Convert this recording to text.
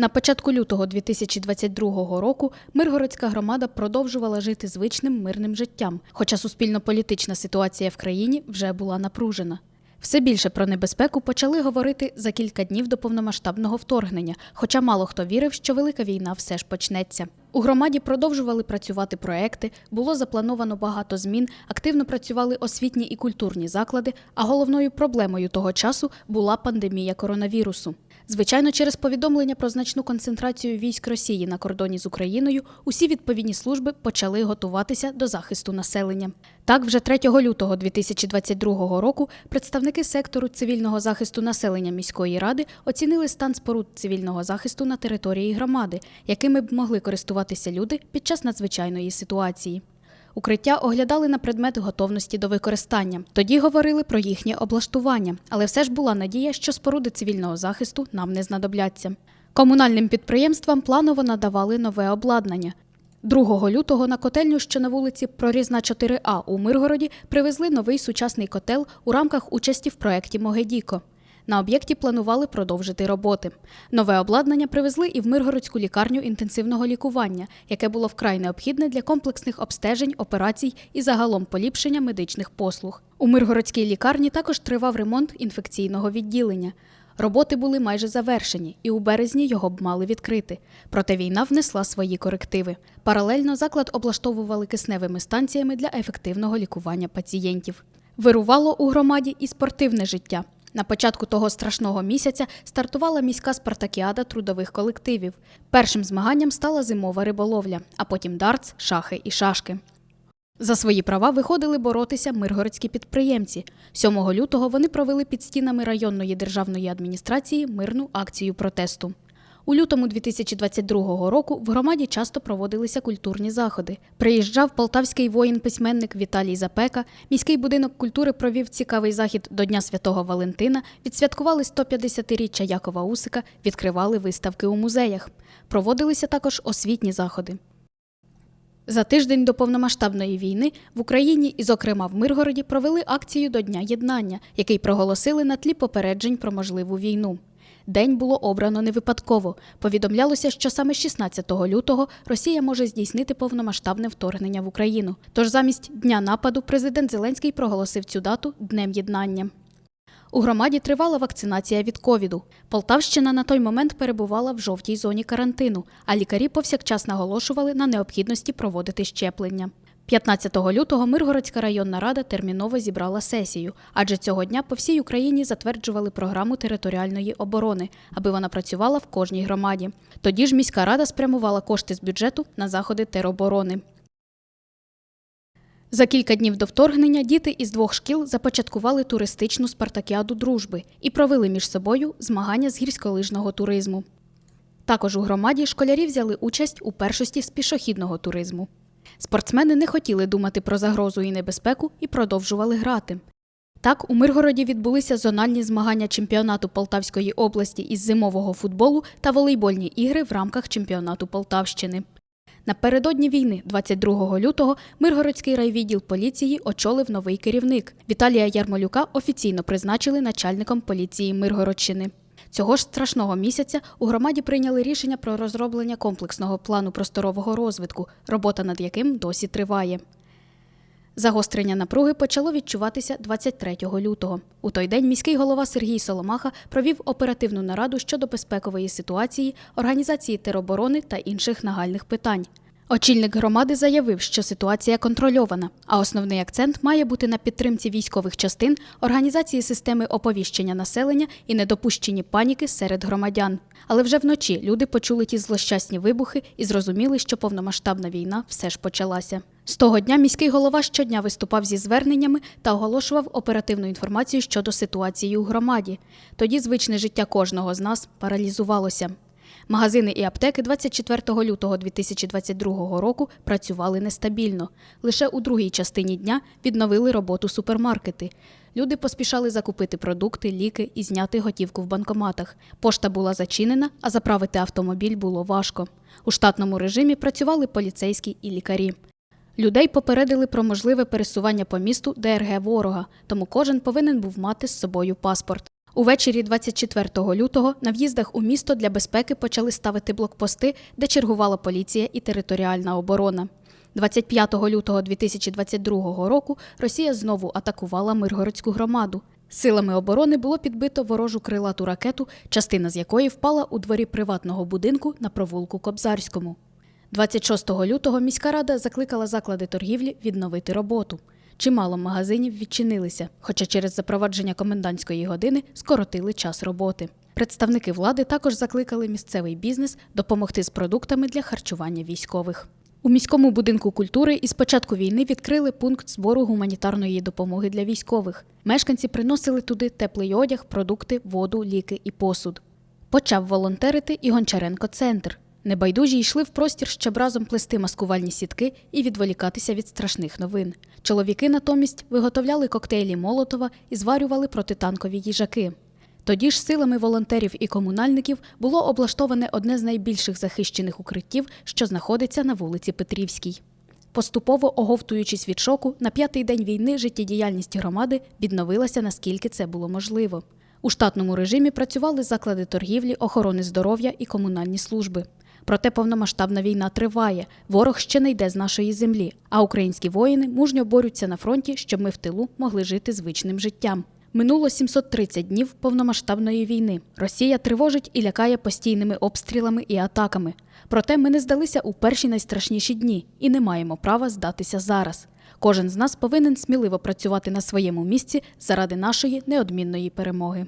На початку лютого 2022 року Миргородська громада продовжувала жити звичним мирним життям, хоча суспільно-політична ситуація в країні вже була напружена. Все більше про небезпеку почали говорити за кілька днів до повномасштабного вторгнення, хоча мало хто вірив, що велика війна все ж почнеться. У громаді продовжували працювати проекти, було заплановано багато змін, активно працювали освітні і культурні заклади, а головною проблемою того часу була пандемія коронавірусу. Звичайно, через повідомлення про значну концентрацію військ Росії на кордоні з Україною усі відповідні служби почали готуватися до захисту населення. Так, вже 3 лютого 2022 року представники сектору цивільного захисту населення міської ради оцінили стан споруд цивільного захисту на території громади, якими б могли користуватися люди під час надзвичайної ситуації. Укриття оглядали на предмет готовності до використання. Тоді говорили про їхнє облаштування, але все ж була надія, що споруди цивільного захисту нам не знадобляться. Комунальним підприємствам планово надавали нове обладнання. 2 лютого на котельню, що на вулиці Прорізна 4А у Миргороді, привезли новий сучасний котел у рамках участі в проєкті Могедіко. На об'єкті планували продовжити роботи. Нове обладнання привезли і в Миргородську лікарню інтенсивного лікування, яке було вкрай необхідне для комплексних обстежень, операцій і загалом поліпшення медичних послуг. У Миргородській лікарні також тривав ремонт інфекційного відділення. Роботи були майже завершені, і у березні його б мали відкрити. Проте війна внесла свої корективи. Паралельно заклад облаштовували кисневими станціями для ефективного лікування пацієнтів. Вирувало у громаді і спортивне життя. На початку того страшного місяця стартувала міська спартакіада трудових колективів. Першим змаганням стала зимова риболовля, а потім дартс, шахи і шашки. За свої права виходили боротися миргородські підприємці. 7 лютого вони провели під стінами районної державної адміністрації мирну акцію протесту. У лютому 2022 року в громаді часто проводилися культурні заходи. Приїжджав полтавський воїн-письменник Віталій Запека. Міський будинок культури провів цікавий захід до Дня Святого Валентина. Відсвяткували 150-річчя Якова Усика, відкривали виставки у музеях. Проводилися також освітні заходи. За тиждень до повномасштабної війни в Україні і, зокрема, в Миргороді провели акцію до Дня єднання, який проголосили на тлі попереджень про можливу війну. День було обрано не випадково. Повідомлялося, що саме 16 лютого Росія може здійснити повномасштабне вторгнення в Україну. Тож замість дня нападу президент Зеленський проголосив цю дату Днем єднання. У громаді тривала вакцинація від ковіду. Полтавщина на той момент перебувала в жовтій зоні карантину, а лікарі повсякчас наголошували на необхідності проводити щеплення. 15 лютого Миргородська районна рада терміново зібрала сесію, адже цього дня по всій Україні затверджували програму територіальної оборони, аби вона працювала в кожній громаді. Тоді ж міська рада спрямувала кошти з бюджету на заходи тероборони. За кілька днів до вторгнення діти із двох шкіл започаткували туристичну спартакіаду дружби і провели між собою змагання з гірськолижного туризму. Також у громаді школярі взяли участь у першості з пішохідного туризму. Спортсмени не хотіли думати про загрозу і небезпеку і продовжували грати. Так, у Миргороді відбулися зональні змагання чемпіонату Полтавської області із зимового футболу та волейбольні ігри в рамках чемпіонату Полтавщини. Напередодні війни, 22 лютого, Миргородський райвідділ поліції очолив новий керівник. Віталія Ярмолюка офіційно призначили начальником поліції Миргородщини. Цього ж страшного місяця у громаді прийняли рішення про розроблення комплексного плану просторового розвитку, робота над яким досі триває. Загострення напруги почало відчуватися 23 лютого. У той день міський голова Сергій Соломаха провів оперативну нараду щодо безпекової ситуації, організації тероборони та інших нагальних питань. Очільник громади заявив, що ситуація контрольована, а основний акцент має бути на підтримці військових частин, організації системи оповіщення населення і недопущенні паніки серед громадян. Але вже вночі люди почули ті злощасні вибухи і зрозуміли, що повномасштабна війна все ж почалася. З того дня міський голова щодня виступав зі зверненнями та оголошував оперативну інформацію щодо ситуації у громаді. Тоді звичне життя кожного з нас паралізувалося. Магазини і аптеки 24 лютого 2022 року працювали нестабільно. Лише у другій частині дня відновили роботу супермаркети. Люди поспішали закупити продукти, ліки і зняти готівку в банкоматах. Пошта була зачинена, а заправити автомобіль було важко. У штатному режимі працювали поліцейські і лікарі. Людей попередили про можливе пересування по місту ДРГ ворога, тому кожен повинен був мати з собою паспорт. Увечері 24 лютого на в'їздах у місто для безпеки почали ставити блокпости, де чергувала поліція і територіальна оборона. 25 лютого 2022 року Росія знову атакувала Миргородську громаду. Силами оборони було підбито ворожу крилату ракету, частина з якої впала у дворі приватного будинку на провулку Кобзарському. 26 лютого міська рада закликала заклади торгівлі відновити роботу. Чимало магазинів відчинилися, хоча через запровадження комендантської години скоротили час роботи. Представники влади також закликали місцевий бізнес допомогти з продуктами для харчування військових. У міському будинку культури із початку війни відкрили пункт збору гуманітарної допомоги для військових. Мешканці приносили туди теплий одяг, продукти, воду, ліки і посуд. Почав волонтерити і Гончаренко центр. Небайдужі йшли в простір, щоб разом плести маскувальні сітки і відволікатися від страшних новин. Чоловіки натомість виготовляли коктейлі Молотова і зварювали протитанкові їжаки. Тоді ж силами волонтерів і комунальників було облаштоване одне з найбільших захищених укриттів, що знаходиться на вулиці Петрівській. Поступово оговтуючись від шоку, на п'ятий день війни життєдіяльність громади відновилася наскільки це було можливо. У штатному режимі працювали заклади торгівлі, охорони здоров'я і комунальні служби. Проте повномасштабна війна триває, ворог ще не йде з нашої землі, а українські воїни мужньо борються на фронті, щоб ми в тилу могли жити звичним життям. Минуло 730 днів повномасштабної війни. Росія тривожить і лякає постійними обстрілами і атаками. Проте ми не здалися у перші найстрашніші дні і не маємо права здатися зараз. Кожен з нас повинен сміливо працювати на своєму місці заради нашої неодмінної перемоги.